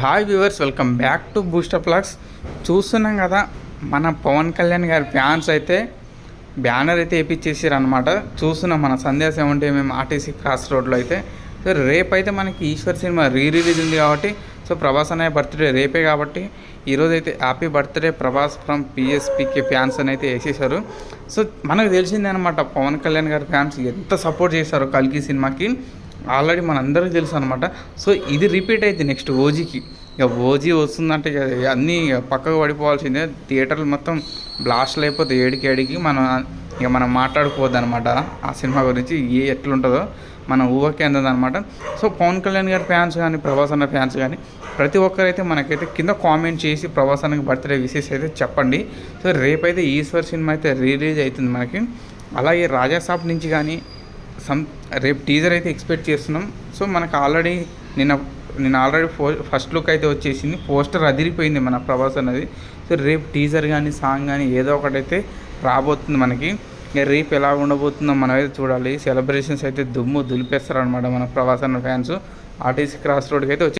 Hi viewers welcome back to booster plugs. చూస్తున్నాం కదా మన పవన్ కళ్యాణ్ గారి ఫ్యాన్స్ అయితే బ్యానర్ అయితే వేయించేసారు అనమాట చూస్తున్నాం మన సందేశం ఏమంటే మేము ఆర్టీసీ క్రాస్ రోడ్లో అయితే. సో రేపైతే అయితే మనకి ఈశ్వర్ సినిమా రీ రిలీజ్ ఉంది కాబట్టి సో ప్రభాస్ అనే బర్త్డే రేపే కాబట్టి ఈరోజు అయితే happy birthday Prabhas from PSPK fans అని అయితే వేసేసారు సో మనకు తెలిసిందే అనమాట పవన్ కళ్యాణ్ గారి ఫ్యాన్స్ ఎంత సపోర్ట్ చేశారు కల్కి సినిమాకి. ఆల్రెడీ మనందరికీ తెలుసు అనమాట సో ఇది రిపీట్ అయితే నెక్స్ట్ ఓజీకి. ఇక ఓజీ వస్తుందంటే ఇక అన్నీ పక్కకు పడిపోవాల్సిందే. థియేటర్లు మొత్తం బ్లాస్ట్లు అయిపోతే ఏడికి ఏడికి. మనం ఇక మనం మాట్లాడుకోవద్దు అనమాట ఆ సినిమా గురించి ఏ ఎట్లుంటుందో మన ఊహకే అందదనమాట సో పవన్ కళ్యాణ్ గారి ఫ్యాన్స్ కానీ ప్రభాస్ అన్న ఫ్యాన్స్ కానీ ప్రతి ఒక్కరైతే మనకైతే కింద కామెంట్ చేసి ప్రభాస్ అన్నకి బర్త్డే విషెస్ అయితే చెప్పండి. సో రేపైతే ఈశ్వర్ సినిమా అయితే రిలీజ్ అవుతుంది మనకి. అలాగే రాజాసాబ్ నుంచి కానీ సమ్ రేపు టీజర్ అయితే ఎక్స్పెక్ట్ చేస్తున్నాం. సో మనకు ఆల్రెడీ నిన్న నేను ఆల్రెడీ ఫో ఫస్ట్ లుక్ అయితే వచ్చేసింది. పోస్టర్ అదిరిపోయింది మన ప్రభాస్ అనేది సో రేపు టీజర్ కానీ సాంగ్ కానీ ఏదో ఒకటైతే రాబోతుంది మనకి. ఇక రేపు ఎలా ఉండబోతుందో మనం అయితే చూడాలి. సెలబ్రేషన్స్ అయితే దుమ్ము దులిపేస్తారు అనమాట మన ప్రభాస్ అన్న ఫ్యాన్స్ ఆర్టీసీ క్రాస్ రోడ్కి అయితే వచ్చి